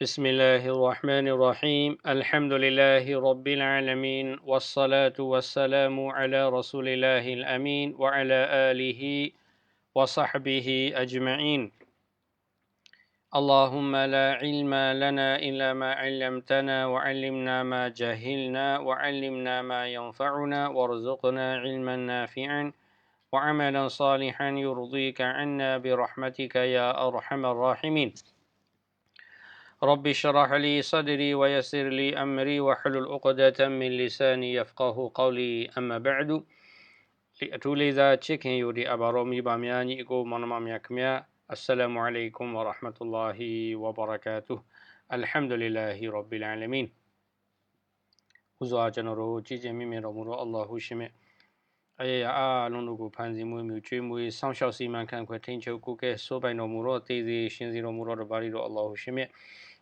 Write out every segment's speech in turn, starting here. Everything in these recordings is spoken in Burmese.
بسم الله الرحمن الرحيم. الحمد لله رب العالمين والصلاة والسلام على رسول الله الأمين وعلى آله وصحبه أجمعين. اللهم لا علم لنا إلا ما علمتنا وعلمنا ما جهلنا وعلمنا ما ينفعنا وارزقنا علما نافعا وعملا صالحا يرضيك عنا برحمتك يا أرحم الراحمين. رب اشرح لي صدري ويسر لي أمري وحلل عقدة من لساني يفقه قولي. أما بعد لأتولي ذا تشكين يوري أبارومي بامياني إكو منمام يكميا. السلام عليكم ورحمة الله وبركاته. الحمد لله رب العالمين. وزواجنا رو جميع مرمو الله شمي. အစ္စလာမ်အလိုင်ကွမ်ဝရဟမတုလာဟီဝဘရကာတူအလ်ဟမ်ဒူလ illah ရဘ်ဘီလ်အာလမင်ဥစွာကျွန်တော်တို့ကြည်ကျင်မိမြင်တော်မူသောအလ္လာဟူရှိမြတ်အယေအားလုံးတို့ကိုဖန်ဆီးမွေးမြူကျွေးမွေးစောင့်ရှောက်စီမံခန့်ခွဲထိန်းချုပ်ကိုကဲစိုးပိုင်တော်မူသောတေးစီရှင်စီတော်မူသောတပါးရီတော်အလ္လာဟူရှိမြတ်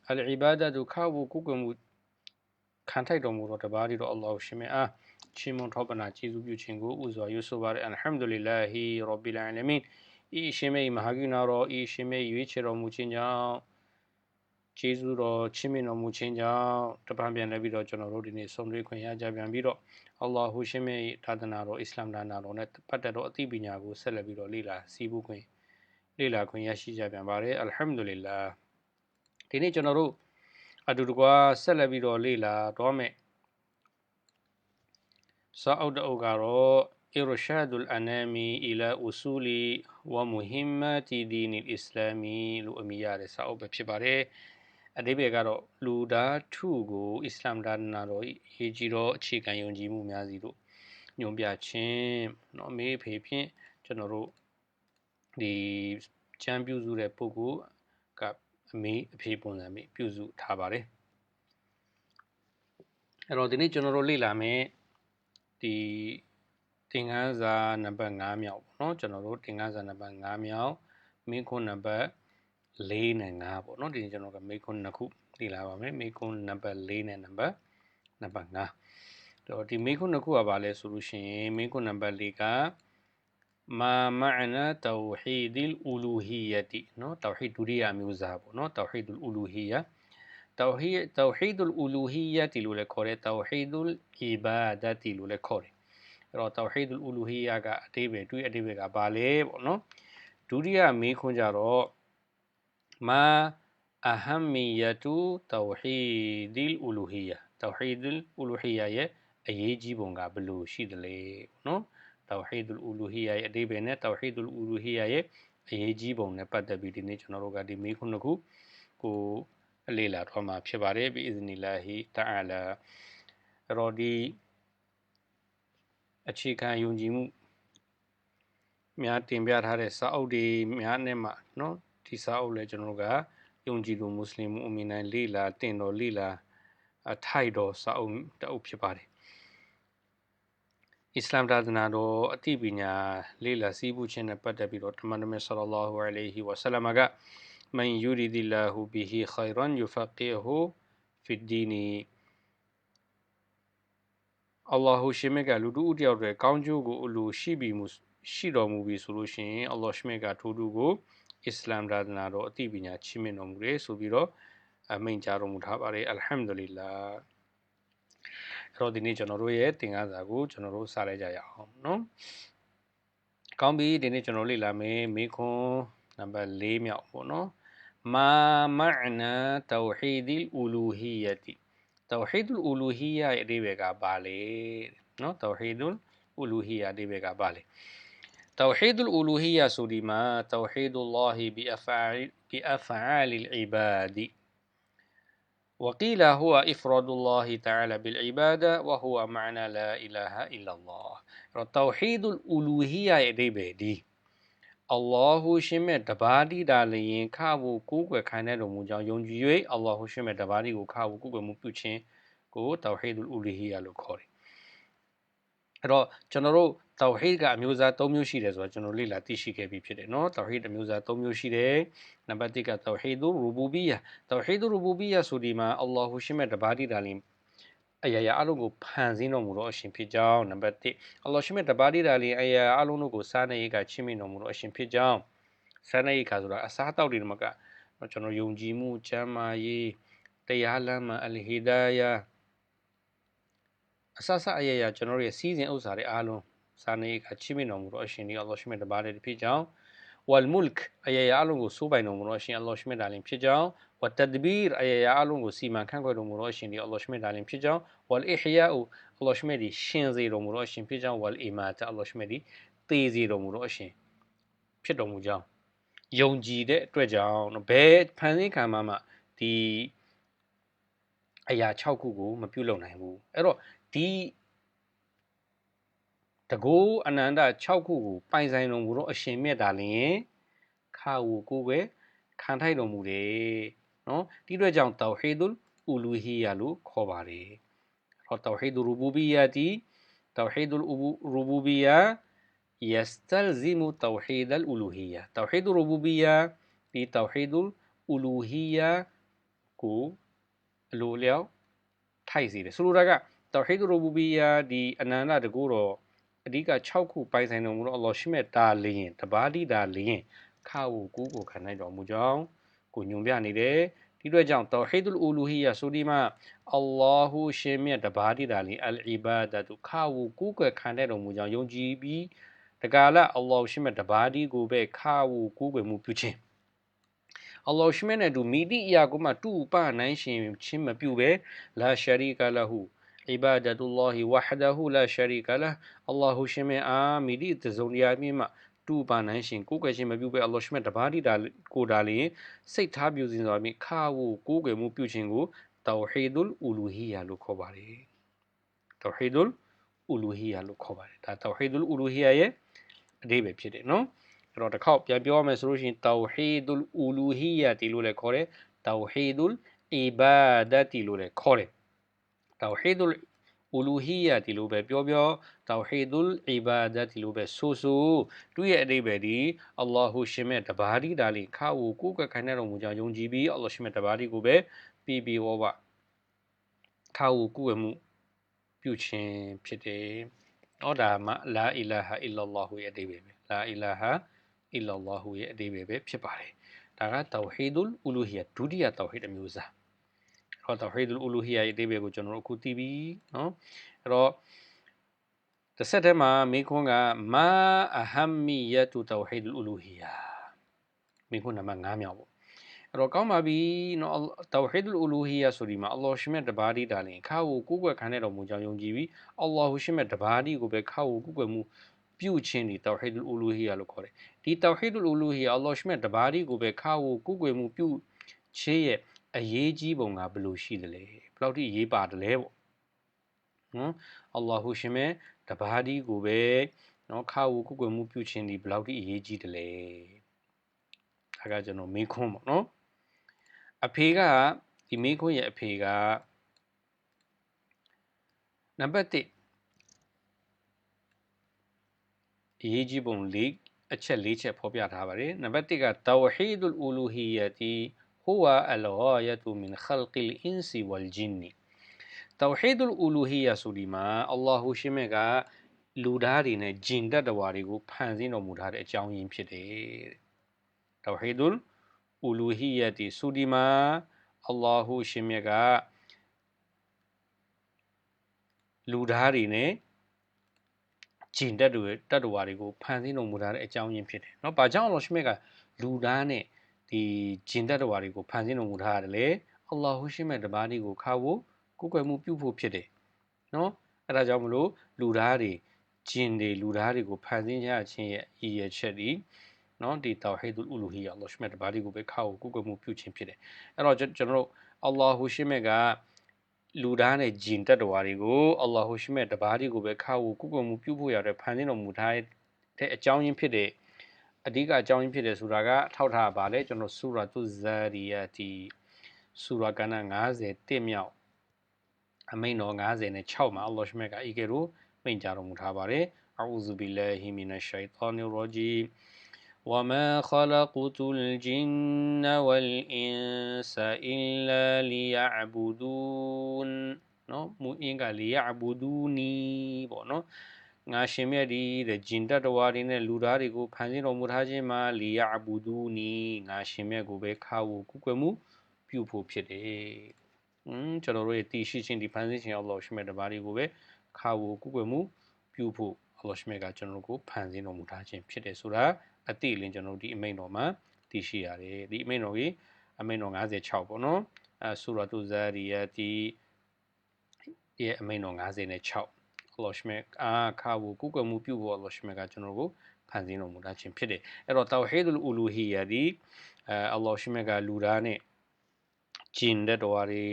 အလ်အီဘာဒတ်ဒုခါဝကုကွယ်မှုခံထိုက်တော်မူသောတပါးရီတော်အလ္လာဟူရှိမြတ်အားချီးမွမ်းထောပနာကျေးဇူးပြုခြင်းကိုဥစွာယူဆိုပါရအလ်ဟမ်ဒူလ illah ရဘ်ဘီလ်အာလမင်ဤရှင်မေမဟာကိနာတော်ဤရှင်မေရွေးချယ်တော်မူခြင်းကြောင့်ကျေးဇူးတော်ချီးမြှင့်တော်မူခြင်းကြောင့်တပံပြန်လည်းပြီးတော့ကျွန်တော်တို့ဒီနေ့ဆုံးတွေ့ခွင့်ရကြပြန်ပြီးတော့ အလ္လာဟူရှင်မေသာသနာတော်အစ္စလာမ်ဒါနာတော်နဲ့ပတ်သက်သောအသိပညာကိုဆက်လက်ပြီးတော့လေ့လာစီးပူးခွင့်လေ့လာခွင့်ရရှိကြပြန်ပါတယ်အလ်ဟမ်ဒူလ illah ဒီနေ့ကျွန်တော်တို့အတူတကွာဆက်လက်ပြီးတော့လေ့လာတော့မယ်စာအုပ်တအုပ်ကတော့ إرشاد الأنام إلى أصول ومهمات دين الإسلام လို့အမည်ရတဲ့စာအုပ်ပဲဖြစ်ပါတယ် အတိပ္ပယ်ကတော့လူသားထုကိုအစ္စလာမ်ဒါနတော်ရေးကြီးသောအခြေခံယုံကြည်မှုများစီတို့ညွှန်ပြခြင်းเนาะမေးဖေဖြင့်ကျွန်တော်တို့ဒီချမ်းပြုစုတဲ့ပုဂ္ဂိုလ်ကအမေးအဖေပုံစံမျိုးပြုစုထားပါတယ်အဲ့တော့ဒီနေ့ကျွန်တော်တို့လေ့လာမယ်ဒီသင်ခန်းစာနံပါတ်5မြောက်ပေါ့နော်ကျွန်တော်တို့သင်ခန်းစာနံပါတ်5မြောက်မိခွန်းနံပါတ် 4နဲ့5ပေါ့နော်ဒီကျွန်တော်ကမိခွန်းနှစ်ခုလေ့လာပါမယ်မိခွန်းနံပါတ်4နဲ့နံပါတ်နံပါတ်5တော့ဒီမိခွန်းနှစ်ခုကဘာလဲဆိုလို့ရှိရင်မိခွန်းနံပါတ်4ကမာမအနာတောဟီဒီလ်အူလူဟီယတီနော်တောဟီဒူရီယာမျိုးစားပေါ့နော်တောဟီဒ်အူလူဟီယာတောဟီတောဟီဒ်အူလူဟီယတီလို့လည်းခေါ်တယ်တောဟီဒ်အီဘာဒတီလို့လည်းခေါ်တယ်အဲ့တော့ tawhid al-uluhiyya ကအတိပ္ပယ်တွေးအတိပ္ပယ်ကဘာလဲပေါ့နော်ဒုတိယမေးခွန်းကြတော့ ما أهمية توحيد الألوهية توحيد الألوهية ရဲ့အရေးကြီးပုံကဘယ်လိုရှိသလဲနော် توحيد الألوهية ရဲ့အဓိပ္ပာယ်နဲ့ توحيد الألوهية ရဲ့အရေးကြီးပုံနဲ့ပတ်သက်ပြီးဒီနေ့ကျွန်တော်တို့ကဒီမိခုနှစ်ခုကိုအလေးလာတော့မှာဖြစ်ပါတယ်ဘီအစ်နီလာဟီတာအလာရောဒီအခြေခံယုံကြည်မှုများတင်ပြထားတဲ့စာအုပ်တွေများနဲ့မှနော် ဒီစာအုပ်လည်းကျွန်တော်တို့ကယုံကြည်သူမွတ်စလင်မှုအမီနိုင်လေလာတင်တော်လေလာအထိုက်တော်စာအုပ်တအုပ်ဖြစ်ပါတယ်အစ္စလာမ်သာသနာတော်အသိပညာလေ့လာစည်းပူးခြင်းနဲ့ပတ်သက်ပြီးတော့တမန်တော်မြတ်ဆလ္လာလာဟူအလိုင်ဟီဝဆလမ်ကမန်ယူရီဒီလာဟူဘီဟီခိုင်ရန်ယူဖကီဟူဖီဒီနီအလ္လာဟူရှိမြတ်ကလူတို့တယောက်တွေကောင်းကျိုးကိုအလိုရှိပြီးမှုရှိတော်မူပြီဆိုလို့ရှိရင်အလ္လာဟ်ရှိမြတ်ကထိုးသူကို အစ္စလာမ်သာသနာတော်အသိပညာချီးမြှင့်တော်မူတယ်ဆိုပြီးတော့အမိန့်ကြားတော်မူထားပါတယ်အလ်ဟမ်ဒူလ illah အဲ့တော့ဒီနေ့ကျွန်တော်တို့ရဲ့သင်ခန်းစာကိုကျွန်တော်တို့စလိုက်ကြရအောင်နော်ကောင်းပြီဒီနေ့ကျွန်တော်လေ့လာမယ်မိခွန်းနံပါတ်၄မြောက်ပေါ့နော်မာမအနာတောဟီဒီလ်အူလူဟီယတီတောဟီဒ်အူလူဟီယာရဲ့အဓိပ္ပာယ်ကပါလေနော်တောဟီဒ်အူလူဟီယာအဓိပ္ပာယ်ကပါလေ توحيد الألوهية ဆိုဒီမှာ توحيد الله بأفعال بأفعال العباد وقيل هو إفراد الله تعالى بالعبادة وهو معنى لا إله إلا الله توحيد الألوهية အဓိပ္ပာယ်ဒီအလ္လာဟူရှင်မြတ်တပါးတည်းဒါလျင်ခဖို့ကိုးကွယ်ခိုင်းတဲ့တော်မူကြောင်းယုံကြည်၍အလ္လာဟူရှင်မြတ်တပါးတည်းကိုခဖို့ကိုးကွယ်မှုပြုခြင်းကိုတောဟီဒ်အူလီဟီယာလို့ခေါ်တယ်အဲ့တော့ကျွန်တော်တို့ တောဟီဒ်ကအမျိုးအစား၃မျိုးရှိတယ်ဆိုတော့ကျွန်တော်လေ့လာသိရှိခဲ့ပြီးဖြစ်တယ်နော်တောဟီဒ်အမျိုးအစား၃မျိုးရှိတယ်နံပါတ်၁ကတောဟီဒ်ရူဘူဘီယာတောဟီဒ်ရူဘူဘီယာဆိုဒီမှာအလ္လာဟူရှင်မြတ်တပါးတည်းဒါလျင်အရာရာအလုံးကိုဖန်ဆင်းတော်မူသောအရှင်ဖြစ်ကြောင်းနံပါတ်1အလ္လာဟ်ရှိမြတ်တပါးတည်းတာလီအရာအလုံးတို့ကိုစားနေရကချင်းမြင့်တော်မူသောအရှင်ဖြစ်ကြောင်းစားနေရကဆိုတာအစားတောက်တွေမှာကကျွန်တော်ယုံကြည်မှုချမ်းမာရေးတရားလမ်းမှာအလဟီဒါယာအဆဆအယယကျွန်တော်ရဲ့စီးစဉ်ဥစ္စာတွေအားလုံး စာနေကချီးမြှင့်တော်မူသောအရှင်ဒီအလ္လာဟ်ရှိမြတ်တပါးတဲ့ဖြစ်ကြောင်းဝလ်မုလ်ခ်အယယအလုံးကိုစိုးပိုင်တော်မူသောအရှင်အလ္လာဟ်ရှိမြတ်တာလင်ဖြစ်ကြောင်းဝတဒဘီရ်အယယအလုံးကိုစီမံခန့်ခွဲတော်မူသောအရှင်ဒီအလ္လာဟ်ရှိမြတ်တာလင်ဖြစ်ကြောင်းဝလ်အီဟယာအအလ္လာဟ်ရှိမြတ်ဒီရှင်စေတော်မူသောအရှင်ဖြစ်ကြောင်းဝလ်အီမာတအလ္လာဟ်ရှိမြတ်ဒီသေစေတော်မူသောအရှင်ဖြစ်တော်မူကြောင်းယုံကြည်တဲ့အတွက်ကြောင့်ဘယ်ဖန်ဆင်းခံမှမှဒီအရာ6ခုကိုမပြုလုပ်နိုင်ဘူးအဲ့တော့ဒီ တကူအနန္တ6ခုကိုပိုင်ဆိုင်တော်မူသောအရှင်မြတ်သာလျင်ခါဝူကိုပဲခံထိုက်တော်မူတယ်နော်ဒီအတွက်ကြောင့်တောဟီဒူလ်အူလူဟီယာလို့ခေါ်ပါတယ်အဲ့တော့တောဟီဒူရူဘူဘီယာတီတောဟီဒူလ်ရူဘူဘီယာ يستلزم توحيد الألوهية توحيد الربوبية ဒီ توحيد الألوهية ကိုအလိုလျောက်ထိုက်စီတယ်ဆိုလိုတာက توحيد الربوبية ဒီအနန္တတကူတော့ အဓိက6ခုပိုင်ဆိုင်တော်မူသောအလ္လာဟ်ရှိမြတ်တာလျင်တပါးတိတာလျင်ခါဝကိုကိုခံနိုင်တော်မူကြောင်းကိုညွန်ပြနေတယ်ဒီအတွက်ကြောင့်တောဟီဒ်အူလူဟီယာဆိုဒီမှာအလ္လာဟူရှင်မြတ်တပါးတိတာလျင်အလ်အီဘာဒတ်ခါဝကိုကိုခံတဲ့တော်မူကြောင်းယုံကြည်ပြီးတကာလအလ္လာဟ်ရှိမြတ်တပါးတိကိုပဲခါဝကိုကိုမှုပြုခြင်းအလ္လာဟ်ရှိမြတ်နဲ့တူမိတိအရာကိုမှတူပနိုင်ရှင်ချင်းမပြုပဲလာရှရီကလဟု အီဘာဒတ်လာဟီဝဟဒဟူလာရှရီကလအလ္လာဟူရှင်မြတ်အာမိတိတစုံတရာမြင့်မှတူပါနိုင်ရှင်ကိုယ်ကွယ်ခြင်းမပြုဘဲအလ္လာဟ်ရှိမြတ်တပါးတိတာကိုတာလျင်စိတ်ထားပြုစဉ်စွာမြင့်ခါဝကိုယ်ကွယ်မှုပြုခြင်းကိုတောဟီဒุลအူလူဟီယာလို့ခေါ်ပါတယ်တောဟီဒุลအူလူဟီယာလို့ခေါ်ပါတယ်ဒါတောဟီဒุลအူလူဟီယာရဲ့အဓိပ္ပာယ်ဖြစ်တယ်နော်အဲ့တော့တစ်ခေါက်ပြန်ပြောရမယ်ဆိုလို့ရှိရင်တောဟီဒุลအူလူဟီယာတီလို့လည်းခေါ်တယ်တောဟီဒุลအီဘာဒတီလို့လည်းခေါ်တယ် တောဟီဒ်အူလူဟီယာဒီလိုပဲပြောပြောတောဟီဒ်အီဘာဒတ်ဒီလိုပဲဆိုဆိုသူ့ရဲ့အတိပဲဒီအလ္လာဟူရှင်မဲ့တဘာဒီဒါလီခါဝူကိုကခိုင်တဲ့တော်မူကြောင့်ယုံကြည်ပြီးအလ္လာရှင်မဲ့တဘာဒီကိုပဲပြီးပြီးဝဝခါဝူကုဝမှုပြုခြင်းဖြစ်တယ်။အော်ဒါမလာအီလာဟာအီလလာဟူရဲ့အတိပဲ။လာအီလာဟာအီလလာဟူရဲ့အတိပဲဖြစ်ပါတယ်။ဒါကတောဟီဒ်အူလူဟီယာဒုတိယတောဟီဒ်အမျိုးအစား။ တဝဟီဒ်အူလူဟီယာရဲ့အသေးပဲကိုကျွန်တော်တို့အခုသိပြီနော်အဲ့တော့တစ်ဆက်တည်းမှာမိခွန်းကမာအဟမ်မီယတူတဝဟီဒ်အူလူဟီယာမိခွန်းနံပါတ်9မြောက်ပေါ့အဲ့တော့ကောင်းပါပြီနော်တဝဟီဒ်အူလူဟီယာဆိုဒီမှာအလ္လာဟ်ရှိမြတ်တပါးဒီတာလင်ခါကိုကိုးကွယ်ခံတဲ့တော်မူကြောင်းယုံကြည်ပြီးအလ္လာဟ်ရှိမြတ်တပါးဒီကိုပဲခါကိုကိုးကွယ်မှုပြုခြင်းဒီတဝဟီဒ်အူလူဟီယာလို့ခေါ်တယ်ဒီတဝဟီဒ်အူလူဟီယာအလ္လာဟ်ရှိမြတ်တပါးဒီကိုပဲခါကိုကိုးကွယ်မှုပြုခြင်းရဲ့ အရေးကြီးပုံကဘယ်လိုရှိသလဲဘယ်လောက်ထိအရေးပါတယ်လဲပေါ့နော်အလ္လာဟူရှင်မဲတပါးဒီကိုပဲနော်ခါဝကုကွယ်မှုပြုခြင်းဒီဘယ်လောက်ထိအရေးကြီးတယ်လဲဒါကကျွန်တော်မေးခွန်းပေါ့နော်အဖေကဒီမေးခွန်းရဲ့အဖေကနံပါတ်1အရေးကြီးပုံ၄အချက်၄ချက်ဖော်ပြထားပါတယ်နံပါတ်1ကတဝဟီဒ်အူလူဟီယတီ هو الغاية من خلق الإنس والجن توحيد الألوهية سليما الله شمعك လူသားတွေနဲ့ဂျင်တတ်တော်တွေကိုဖန်ဆင်းတော်မူထားတဲ့အကြောင်းရင်းဖြစ်တယ်။တဝဟီဒุลအူလူဟီယတီဆူဒီမာအလ္လာဟူရှင်မြတ်ကလူသားတွေနဲ့ဂျင်တတ်တွေတတ်တော်တွေကိုဖန်ဆင်းတော်မူထားတဲ့အကြောင်းရင်းဖြစ်တယ်။နော်။ဘာကြောင့်အလ္လာရှင်မြတ်ကလူသားနဲ့ ဒီဂျင်တက်တော်တွေကိုဖန်ဆင်းတော်မူထားရတယ်လေအလ္လာဟူရှိမဲ့တပါးဒီကိုခါဖို့ကိုယ်ကွယ်မှုပြုဖို့ဖြစ်တယ်နော်အဲဒါကြောင့်မလို့လူသားတွေဂျင်တွေလူသားတွေကိုဖန်ဆင်းရခြင်းရဲ့အရေးချက်ဒီနော်ဒီတောဟီဒ်အူလူဟီယာအလ္လာဟ်ရှိမဲ့တပါးဒီကိုပဲခါဖို့ကိုယ်ကွယ်မှုပြုခြင်းဖြစ်တယ်အဲ့တော့ကျွန်တော်တို့အလ္လာဟူရှိမဲ့ကလူသားနဲ့ဂျင်တက်တော်တွေကိုအလ္လာဟူရှိမဲ့တပါးဒီကိုပဲခါဖို့ကိုယ်ကွယ်မှုပြုဖို့ရတဲ့ဖန်ဆင်းတော်မူထားတဲ့အကြောင်းရင်းဖြစ်တဲ့ အဓိကအကြောင်းရင်းဖြစ်တယ်ဆိုတာကထောက်ထားပါလေကျွန်တော်ဆူရာတုဇာရီယာတီဆူရာကဏ္ဍ50တစ်မြောက်အမိန်တော်90နဲ့6မှာအလ္လာဟ်ရှမြတ်ကဤကဲ့သို့မိန့်ကြားတော်မူထားပါတယ်အူဇူဘီလာဟီမီနရှိုင်တာနီရဂျီ وما خلقت الجن والإنس إلا ليعبدون နော်မူအင်းက liya'buduni ပေါ့နော် ငါရှင်မြတ်ဒီတဲ့ဂျင်တတဝါတွေနဲ့လူသားတွေကိုဖန်ဆင်းတော်မူထားခြင်းမှာလီယာအဘူဒူနီငါရှင်မြတ်ကိုပဲခါဝကုကွယ်မှုပြုဖို့ဖြစ်တယ်อืมကျွန်တော်တို့ရဲ့တည်ရှိခြင်းဒီဖန်ဆင်းခြင်းအလ္လာဟ်ရှိမြတ်တပါးတွေကိုပဲခါဝကုကွယ်မှုပြုဖို့အလ္လာဟ်ရှိမြတ်ကကျွန်တော်တို့ကိုဖန်ဆင်းတော်မူထားခြင်းဖြစ်တယ်ဆိုတာအတိအလင်းကျွန်တော်တို့ဒီအမိန့်တော်မှာတည်ရှိရတယ်ဒီအမိန့်တော်ကြီးအမိန့်တော်56ပေါ့နော်အဲဆူရာတူဇာရီယာတီရဲ့အမိန့်တော်56 အလ္လာဟ်ရှိမြတ်အာခါဝကုကွယ်မှုပြုဖို့အလ္လာဟ်ရှိမြတ်ကကျွန်တော်တို့ကိုဖန်ဆင်းတော်မူထားခြင်းဖြစ်တယ်အဲ့တော့တောဟီဒ်အူလူဟီယာဒီအဲအလ္လာဟ်ရှိမြတ်ကလူသားနဲ့ဂျင်တဲ့တော်တွေ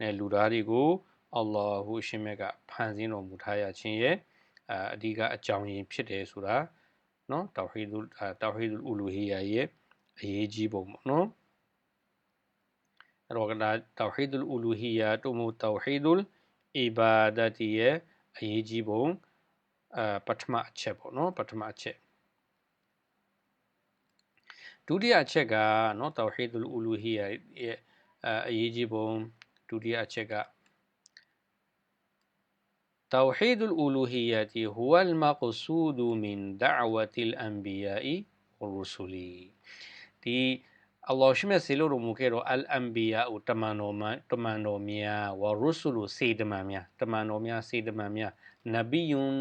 နဲ့လူသားတွေကိုအလ္လာဟူရှင်မြတ်ကဖန်ဆင်းတော်မူထားရခြင်းရဲ့အအဓိကအကြောင်းရင်းဖြစ်တယ်ဆိုတာနော်တောဟီဒ်တောဟီဒ်အူလူဟီယာရဲ့အရေးကြီးပုံပေါ့နော်အဲ့တော့ကတောဟီဒ်အူလူဟီယာတို့မို့တောဟီဒ်အီဘာဒတ်ရဲ့ ayeji bo patma acce bo no? Patma acce. Dudi acce ga no? Tawhidul uluhiya ayeji bo dudi acce ga. توحيد الألوهية هو المقصود من دعوة الأنبياء والرسل دي အလ္လာဟ်ရှိမြတ်ဆေလို့တော်မူခဲ့တော့အလ်အမ်ဘီယာဥတမန်တော်မတမန်တော်များဝရဆူလူစေတမန်များတမန်တော်များစေတမန်များနဗီယွန်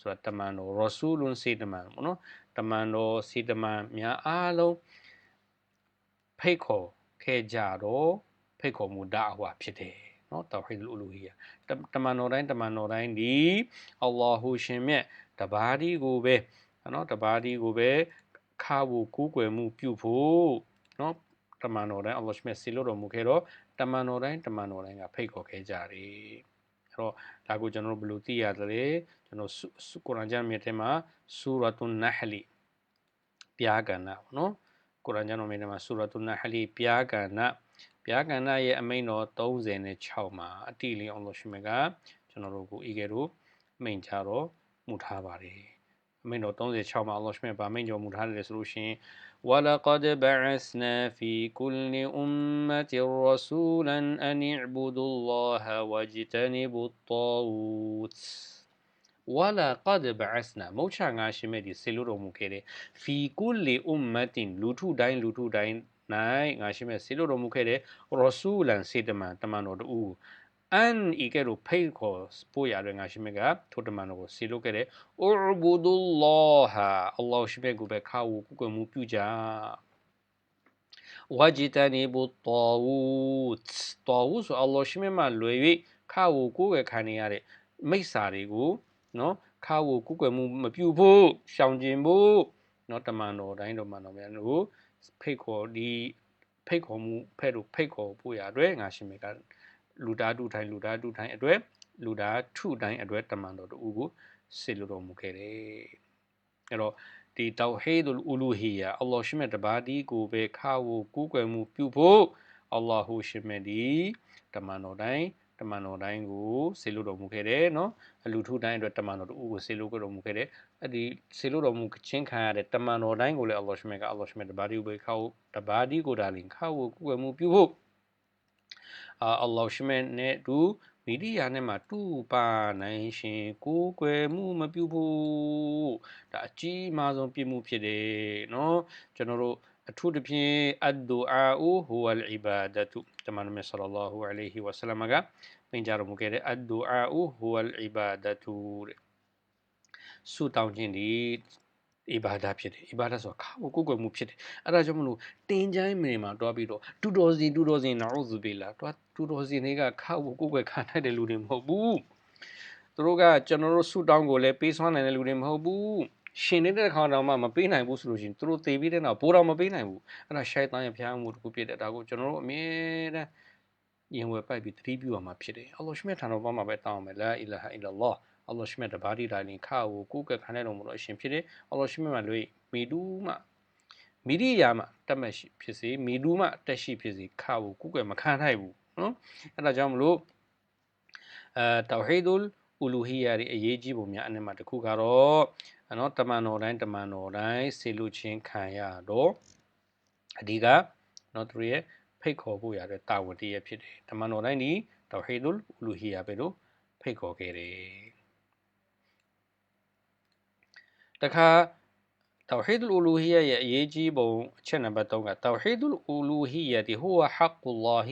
ဆိုတာတမန်တော်ရဆူလွန်စေတမန်ပေါ့နော်တမန်တော်စေတမန်များအားလုံးဖိတ်ခေါ်ခဲ့ကြတော့ဖိတ်ခေါ်မှုဒါအဟွာဖြစ်တယ်နော်တောဟီဒ်အူလူဟီယာတမန်တော်တိုင်းတမန်တော်တိုင်းဒီအလ္လာဟူရှင်မြတ်တပါးဒီကိုပဲနော်တပါးဒီကိုပဲခါဖို့ကူးကွယ်မှုပြုဖို့ နော်တမန်တော်တိုင်းအလ္လာဟ်ရှင်မြတ်ဆီလို့တော်မူခဲ့တော့တမန်တော်တိုင်းတမန်တော်တိုင်းကဖိတ်ခေါ်ခဲ့ကြတယ်အဲ့တော့ဒါကိုကျွန်တော်တို့ဘယ်လိုသိရသလဲကျွန်တော်ကုရ်အာန်ကျမ်းမြတ်ထဲမှာဆူရတ်န်နဟလီပြာကဏ္ဍနော်ကုရ်အာန်ကျမ်းတော်မြတ်ထဲမှာဆူရတ်န်နဟလီပြာကဏ္ဍဗျာကဏ္ဍရဲ့အမိန့်တော်36မှာအတိလင်းအောင်လို့ရှိမြကကျွန်တော်တို့ကိုဤကဲ့သို့မိန့်ချတော့မူထားပါတယ်အမိန့်တော်36မှာအလ္လာဟ်ရှိမြဗာမိန့်ကြော်မူထားတယ်ဆိုလို့ရှိရင် ولقد بعثنا في كل أمة رسولا أن اعبدوا الله واجتنبوا الطاغوت ولقد بعثنا မုတ်ချငါရှိမဲ့ဒီဆေလို့တော်မူခဲ့တယ် في كل أمة လူထုတိုင်းလူထုတိုင်း၌ငါရှိမဲ့ဆေလို့တော်မူခဲ့တဲ့ရဆူလန်စေတမန်တမန်တော်တူ အန်ဤကဲ့သို့ဖိတ်ခေါ်ပို့ရတဲ့ငါရှိမဲ့ကထိုတမန်တော်ကိုဆေလို့ခဲ့တဲ့ဥဘူဒူလောဟာအလ္လာဟ်ရှိမဲ့ကိုပဲခါဝကုကွယ်မှုပြုကြဝါဂျီတနီဘူတောဝူတောဝူဆိုအလ္လာဟ်ရှိမဲ့မှာလွယ်၍ခါဝကိုယ်ကခံနေရတဲ့မိစ္ဆာတွေကိုနော်ခါဝကုကွယ်မှုမပြုဖို့ရှောင်ကျင်ဖို့နော်တမန်တော်တိုင်းတော်မန်တော်များတို့ဖိတ်ခေါ်ဒီဖိတ်ခေါ်မှုဖဲ့လို့ဖိတ်ခေါ်ဖို့ရအတွက်ငါရှင်မေက လူသားတူထိုင်လူသားတူထိုင်အတွက်လူသားထုတိုင်းအတွက်တမန်တော်တူကိုစေလိုတော်မူခဲ့တယ်အဲ့တော့ဒီတောဟီဒ်အူလူဟီယာအလ္လာဟ်ရှင်မြတ်တပါးဒီကိုပဲခါဝကူးကွယ်မှုပြုဖို့အလ္လာဟူရှင်မြတ်ဒီတမန်တော်တိုင်းတမန်တော်တိုင်းကိုဆေလို့တော်မူခဲ့တယ်နော်အလူထုတိုင်းအတွက်တမန်တော်တို့ကိုဆေလို့တော်မူခဲ့တယ်အဲ့ဒီဆေလို့တော်မူချင်းခံရတဲ့တမန်တော်တိုင်းကိုလည်းအလ္လာဟ်ရှမေကအလ္လာဟ်ရှမေတဘာဒီကိုပဲခောက်တဘာဒီကိုဒါလင်ခောက်ကိုကုွယ်မှုပြုဖို့ အာအလ္လာဟ်ရှမေနဲ့တူမီဒီယာနဲ့မှာတူပါနိုင်ရှင်ကိုယ်ွယ်မှုမပြုဖို့ဒါအကြီးမားဆုံးပြစ်မှုဖြစ်တယ်နော်ကျွန်တော်တို့အထူးသဖြင့်အဒူအာဟူဟူအလ်အီဘာဒတုတမန်တော်ဆလလာဟူအလိုင်ဟီဝဆလမ်ကပင်ကြတော်မူခဲ့တဲ့အဒူအာဟူဟူအလ်အီဘာဒတုတဲ့ဆုတောင်းခြင်းဒီ အီဘာဒါဖြစ်တယ်အီဘာဒါဆိုတာခါကိုကိုယ်ကွယ်မှုဖြစ်တယ်အဲ့ဒါကြောင့်မလို့တင်ချိုင်းမင်းမှာတွားပြီးတော့တူတော်စီတူတော်စီနာဥဇူဘီလာတွားတူတော်စီတွေကခါကိုကိုယ်ကွယ်ခံထိုက်တဲ့လူတွေမဟုတ်ဘူးသူတို့ကကျွန်တော်တို့ဆုတောင်းကိုလည်းပေးစွမ်းနိုင်တဲ့လူတွေမဟုတ်ဘူးရှင်နေတဲ့ခါတော့မှမပေးနိုင်ဘူးဆိုလို့ရှိရင်သူတို့သေပြီးတဲ့နောက်ဘိုးတော်မပေးနိုင်ဘူးအဲ့ဒါရှိုက်တန်းရဲ့ဖျားမှုတစ်ခုဖြစ်တဲ့ဒါကိုကျွန်တော်တို့အမြဲတမ်းရင်ဝယ်ပိုက်ပြီးသတိပြုရမှာဖြစ်တယ်အလ္လာဟ်ရှမြတ်ထာတော်ဘာမှာပဲတောင်းမယ်လာအီလာဟ်အီလာလာ အလ္လာဟ်ရှမြတ်တဘာဒီတိုင်းခါကိုကိုယ်ကခံတဲ့တော်မူတော့အရှင်ဖြစ်တယ်အလ္လာဟ်ရှမြတ်မှာလွေမီဒူးမှမီဒီယာမှာတက်မှတ်ရှိဖြစ်စေမီဒူးမှတက်ရှိဖြစ်စေခါကိုကိုယ်ကမခံနိုင်ဘူးနော်အဲ့ဒါကြောင့်မလို့အဲတောဟီဒူလ်အူလူဟီယာရဲ့အရေးကြီးပုံများအနေမှာတစ်ခုကတော့နော်တမန်တော်တိုင်းတမန်တော်တိုင်းဆေလူချင်းခံရတော့အဓိကနော်သူရဲ့ဖိတ်ခေါ်ဖို့ရတဲ့တာဝန်တည်းဖြစ်တယ်တမန်တော်တိုင်းဒီတောဟီဒူလ်အူလူဟီယာပဲလို့ဖိတ်ခေါ်ခဲ့တယ် တခါ توحيد الألوهية ရဲ့အရေးကြီးပုံအချက်နံပါတ်3က توحيد الألوهية ဒီ هو حق الله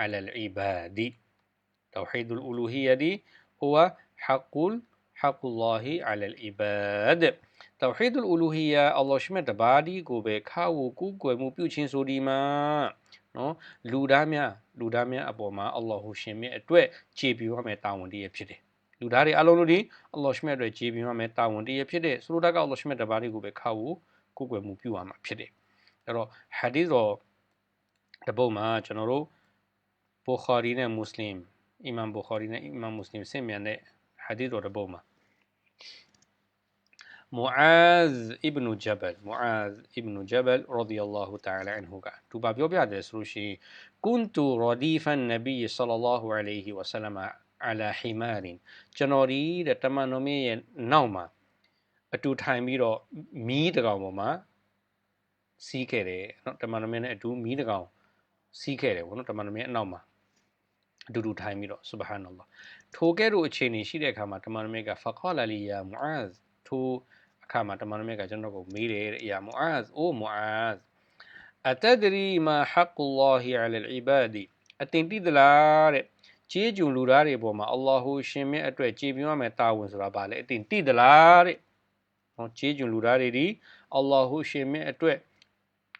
على العباد توحيد الألوهية هو حق حق الله على العباد توحيد الألوهية الله ရှိမဲ့တပါးဒီကိုပဲခါဝကူကွယ်မှုပြုခြင်းဆိုဒီမှာနော်လူသားများလူသားများအပေါ်မှာအလ္လာဟ်ရှင်မြတ်အတွက်ခြေပြရမယ်တာဝန်တည်းဖြစ်တယ် လူသားတွေအလုံးလို့ဒီအလ္လာဟ်ရှိမဲ့အတွက်ခြေပြရမယ်တာဝန်တည်းဖြစ်တယ်ဆိုလိုတာကအလ္လာဟ်ရှိမဲ့တပါးဒီကိုပဲခါဝကူကွယ်မှုပြုရမှာဖြစ်တယ်အဲ့တော့ဟာဒီသ်တော်တပုတ်မှာကျွန်တော်တို့ဘူခါရီနဲ့မွတ်စလင်အီမမ်ဘူခါရီနဲ့အီမမ်မွတ်စလင်ဆင့်မြန်တဲ့ဟာဒီသ်တော်တပုတ်မှာ معاذ ابن جبل معاذ ابن جبل رضي الله تعالى عنه ကသူဘာပြောပြတယ်ဆိုလို့ရှိရင် كنت رديف النبي صلى الله عليه وسلم အလာဟီမာရင်ကျွန်တော်ဒီတဲ့တမန်တော်မင်းရဲ့နောက်မှာအတူထိုင်ပြီးတော့မီးတကောင်ပေါ်မှာစီးခဲ့တယ်နော်တမန်တော်မင်းနဲ့အတူမီးတကောင်စီးခဲ့တယ်ဗောနော်တမန်တော်မင်းအနောက်မှာအတူတူထိုင်ပြီးတော့ subhanallah ထိုကဲ့သို့အခြေအနေရှိတဲ့အခါမှာတမန်တော်မင်းကဖခေါလာလီယာမူအာဇ်ထိုအခါမှာတမန်တော်မင်းကကျွန်တော်ကိုမေးတယ်တဲ့အရာမူအာဇ်အိုမူအာဇ်အတဒရီမာဟက်ကူလာဟီအလလ်အီဘာဒီအတင်တိဒလားတဲ့ ကျေးကျွန်လူသားတွေပေါ်မှာအလ္လာဟူရှင်မြတ်အတွက်ကြည်ပြင်းရမယ်တာဝန်ဆိုတာဘာလဲအတင်တိသလားတဲ့ဟောကျေးကျွန်လူသားတွေဒီအလ္လာဟူရှင်မြတ်အတွက်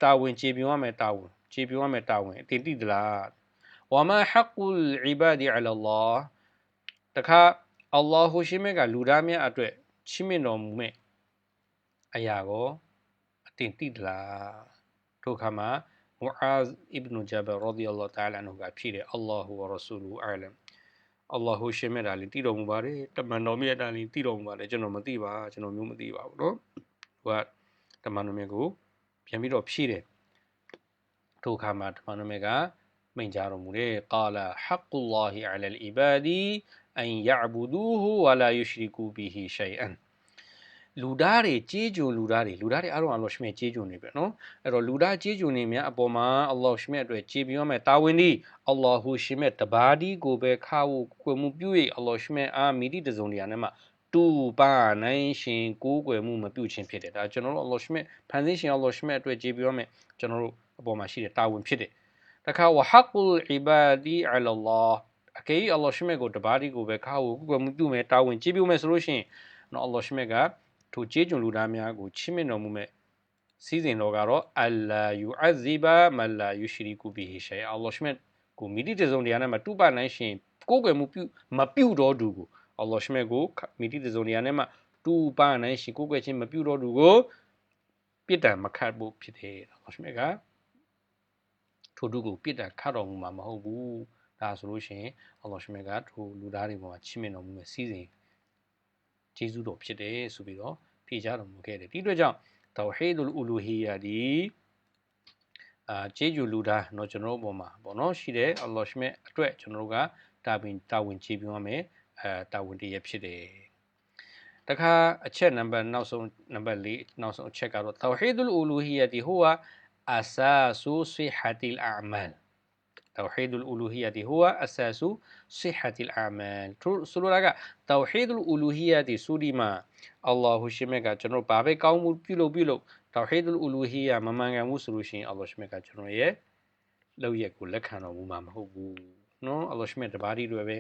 တာဝန်ကြည်ပြင်းရမယ်တာဝန်ကြည်ပြင်းရမယ်တာဝန်အတင်တိသလားဝါမာဟက်ကူလ်အီဘာဒီအလလ္လာတခါအလ္လာဟူရှင်မြတ်ကလူသားများအတွက်ချီးမြှင့်တော်မူမဲ့အရာကိုအတင်တိတလားထိုအခါမှာ မူအာဇ်အစ်ဘ်နူဂျဘရဒီအလ္လာဟ်တအာလာနုကဖြေတယ်အလ္လာဟူဝရဆူလူအာလမ်အလ္လာဟူရှင်မြတ်တာလေးတည်တော်မူပါတယ်တမန်တော်မြတ်တာလေးတည်တော်မူပါတယ်ကျွန်တော်မသိပါကျွန်တော်မျိုးမသိပါဘူးเนาะဟိုကတမန်တော်မြတ်ကိုပြန်ပြီးတော့ဖြေတယ်ထိုအခါမှာတမန်တော်မြတ်ကမိန့်ကြားတော်မူတယ်ကာလာဟက်ကူလာဟီအလလ်အီဘာဒီအန်ယအဘူဒူဟူဝလာယူရှရီကူဘီဟီရှိုင်အန် လူသားတွေကြေးကျွန်လူသားတွေလူသားတွေအားလုံးအလ္လာဟ်ရှမြတ်ကြေးကျွန်နေပြီနော်အဲ့တော့လူသားကြေးကျွန်နေများအပေါ်မှာအလ္လာဟ်ရှမြတ်အတွက်ကြေးပြောမယ်တာဝန်ဒီအလ္လာဟူရှမြတ်တပါးဒီကိုပဲခါဖို့ကွယ်မှုပြု၍အလ္လာဟ်ရှမြတ်အာမီဒီတစုံတရာနဲ့မှတူပါနိုင်ရှင်ကိုးကွယ်မှုမပြုခြင်းဖြစ်တယ်ဒါကျွန်တော်တို့အလ္လာဟ်ရှမြတ်ဖန်ဆင်းရှင်အလ္လာဟ်ရှမြတ်အတွက်ကြေးပြောမယ်ကျွန်တော်တို့အပေါ်မှာရှိတဲ့တာဝန်ဖြစ်တယ်တခါဝဟက်ကူလ်အီဘာဒီအလလာအကေအလ္လာဟ်ရှမြတ်ကိုတပါးဒီကိုပဲခါဖို့ကွယ်မှုပြုမယ်တာဝန်ကြေးပြောမယ်ဆိုလို့ရှိရင်နော်အလ္လာဟ်ရှမြတ်က ထိုကျေးကျွန်လူသားများကိုချစ်မြတ်တော်မူမဲ့စီးစဉ်တော်ကတော့အလ္လာယူအဇီဘာမလာယူရှရီကူဘီဟီရှိအလ္လာဟ်ရှမြတ်ကိုမိတိတစုံတရားနဲ့မှတူပနိုင်ရှင်ကိုယ်ွယ်မှုပြုမပြုတော်သူကိုအလ္လာဟ်ရှမြတ်ကိုမိတိတစုံတရားနဲ့မှတူပနိုင်ရှင်ကိုယ်ွယ်ခြင်းမပြုတော်သူကိုပြစ်ဒဏ်မခတ်ဖို့ဖြစ်တယ်အလ္လာဟ်ရှမြတ်ကထိုသူကိုပြစ်ဒဏ်ခတ်တော်မူမှာမဟုတ်ဘူးဒါဆိုလို့ရှိရင်အလ္လာဟ်ရှမြတ်ကထိုလူသားတွေပေါ်မှာချစ်မြတ်တော်မူမဲ့စီးစဉ် ကျေးဇူးတော်ဖြစ်တယ်ဆိုပြီးတော့ဖြေချတော်မူခဲ့တယ်ဒီအတွက်ကြောင့်တောဟီဒ်အူလူဟီယာဒီအာကျေးဇူးလူသားเนาะကျွန်တော်တို့ပေါ်မှာပေါ့เนาะရှိတယ်အလ္လာဟ်ရှမြတ်အတွက်ကျွန်တော်တို့ကတာဝန်တာဝန်ကျေးပြရမယ်အဲတာဝန်တရဖြစ်တယ်တခါအချက်နံပါတ်နောက်ဆုံးနံပါတ်၄နောက်ဆုံးအချက်ကတော့ توحيد الألوهية هو أساس صحة الأعمال توحيد الألوهية هو أساس صحة الأعمال ဆိုလိုတာက توحيد الألوهية ဆိုဒီမှာအလ္လာဟူရှိမြတ်ကကျွန်တော်ဘာပဲကောင်းမှုပြုလုပ်ပြုလုပ် توحيد الألوهية မမှန်ကန်မှုဆိုလို့ရှိရင်အလ္လာဟ်ရှိမြတ်ကကျွန်တော်ရဲ့လောက်ရက်ကိုလက်ခံတော်မူမှာမဟုတ်ဘူးနော်အလ္လာဟ်ရှိမြတ်တပါးတည်းတွေပဲ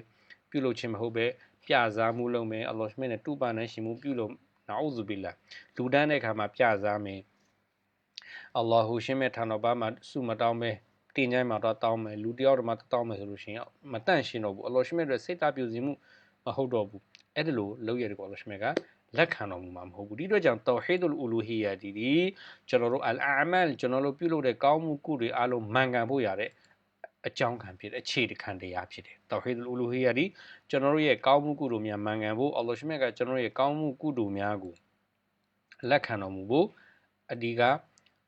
ပြုလုပ်ခြင်းမဟုတ်ပဲပြစားမှုလုပ်မယ်အလ္လာဟ်ရှိမြတ်နဲ့တူပါနိုင်ရှင်မှုပြုလုပ်နာအူဇူဘီလာလူတန်းတဲ့အခါမှာပြစားမယ်အလ္လာဟူရှင်မြတ်ထာတော်ဘာမှာစုမတောင်းပဲ တင်ချိုင်းမှာတော့တောင်းမယ်လူတယောက်တည်းမှာတောင်းမယ်ဆိုလို့ရှိရင်မတန့်ရှင်တော့ဘူးအလ္လာဟ်ရှိမြတ်ရဲ့စိတ်တပြုစီမှုမဟုတ်တော့ဘူးအဲ့ဒါလိုလောက်ရတယ်ကောအလ္လာဟ်ရှိမြတ်ကလက်ခံတော်မူမှာမဟုတ်ဘူးဒီတော့ကြောင့်တောဟီဒ်အူလူဟီယာဒီဒီကျွန်တော်တို့အလ်အာမန်ကျွန်တော်တို့ပြုလုပ်တဲ့ကောင်းမှုကုတွေအားလုံးမှန်ကန်ဖို့ရတဲ့အကြောင်းခံဖြစ်အခြေခံတရားဖြစ်တယ်တောဟီဒ်အူလူဟီယာဒီကျွန်တော်တို့ရဲ့ကောင်းမှုကုတို့များမှန်ကန်ဖို့အလ္လာဟ်ရှိမြတ်ကကျွန်တော်တို့ရဲ့ကောင်းမှုကုတို့များကိုလက်ခံတော်မူဖို့အဒီက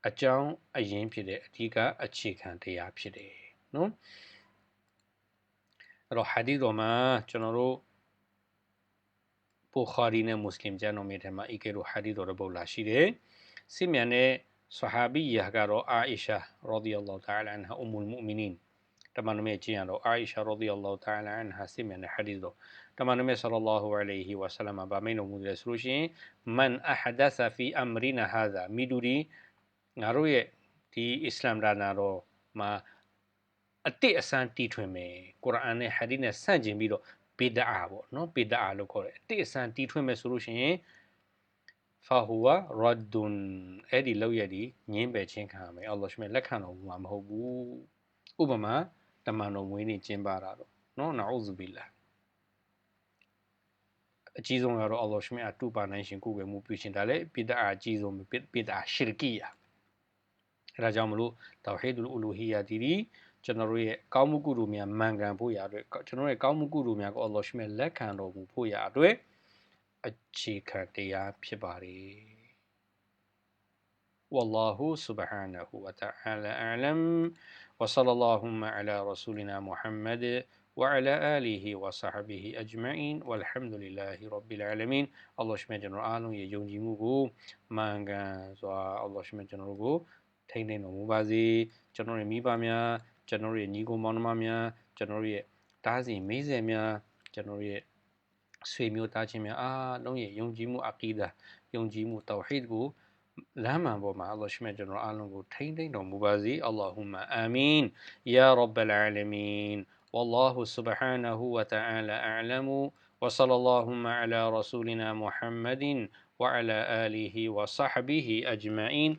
အကြောင်းအရင်းဖြစ်တဲ့အဓိကအခြေခံတရားဖြစ်တယ်နော်အဲ့တော့ဟာဒီတော်မှာကျွန်တော်တို့ဘူခါရီနဲ့မွတ်စလင်ကျမ်းတော်မြေထဲမှာအီကေလိုဟာဒီတော်ရပုတ်လာရှိတယ်စစ်မြန်တဲ့ဆဟာဘီယာကတော့အာအီရှာရာဒီအလ္လာဟ်တအာလာအန်ဟာအူမူလ်မူမီနင်တမန်တော်မြတ်ကျင့်ရတော့အာအီရှာရာဒီအလ္လာဟ်တအာလာအန်ဟာစစ်မြန်တဲ့ဟာဒီတော်တမန်တော်မြတ်ဆလ္လာလာဟူအလိုင်ဟီဝါဆလမ်ဘာမိန်တော်မူတယ်ဆိုလို့ရှိရင်မန်အဟဒဆာဖီအမရီနာဟာဇာမီဒူဒီ ငါတို့ရဲ့ဒီအစ္စလာမ်ဒါနာတော်မှာအတိအဆန်းတီထွင်မယ်ကုရ်အာန်နဲ့ဟာဒီနဲ့ဆန့်ကျင်ပြီးတော့ဘီဒအာပေါ့နော်ဘီဒအာလို့ခေါ်တယ်အတိအဆန်းတီထွင်မယ်ဆိုလို့ရှိရင်ဖာဟူဝါရဒ်ဒွန်အဲ့ဒီလောက်ရည်ညင်းပယ်ခြင်းခံရမယ်အလ္လာဟ်ရှမေလက်ခံတော်မူမှာမဟုတ်ဘူးဥပမာတမန်တော်မွေးနေ့ကျင်းပတာတော့နော်နာအူဇူဘီလာအကြီးဆုံးကတော့အလ္လာဟ်ရှမေအတူပါနိုင်ရှင်ကိုယ်ပဲမှုပြုရှင်ဒါလည်းဘီဒအာအကြီးဆုံးဘီဒအာရှရကီယာ အဲဒါကြောင့်မလို့တောဟီဒ်အူလူဟီယာတီဒီကျွန်တော်တို့ရဲ့ကောင်းမှုကုသိုလ်များမှန်ကန်ဖို့ရအတွက်ကျွန်တော်ရဲ့ကောင်းမှုကုသိုလ်များကိုအလ္လာဟ်ရှမေလက်ခံတော်မူဖို့ရအတွက်အခြေခံတရားဖြစ်ပါတယ် والله سبحانه وتعالى أعلم وصلى اللهم على رسولنا محمد وعلى آله وصحبه أجمعين والحمد لله رب العالمين الله شمع جنر آلون يجون جيموكو مانغا زوا الله شمع جنرغو ထိန်းသိမ်းတော်မူပါစေကျွန်တော်ရဲ့မိဘများကျွန်တော်ရဲ့ညီကိုမောင်နှမများကျွန်တော်ရဲ့တားစီမိစေများကျွန်တော်ရဲ့ဆွေမျိုးသားချင်းများအားလုံးရဲ့ယုံကြည်မှုအကီဒါယုံကြည်မှုတောဟီဒ်ကိုလမ်းမှန်ပေါ်မှာအလ္လာဟ်ရှမြတ်ကျွန်တော်အားလုံးကိုထိန်းသိမ်းတော်မူပါစေအလ္လာဟူမအာမင်ယာရဘ်ဘလ်အာလမင် والله سبحانه وتعالى أعلم وصلى اللهم على رسولنا محمد وعلى آله وصحبه أجمعين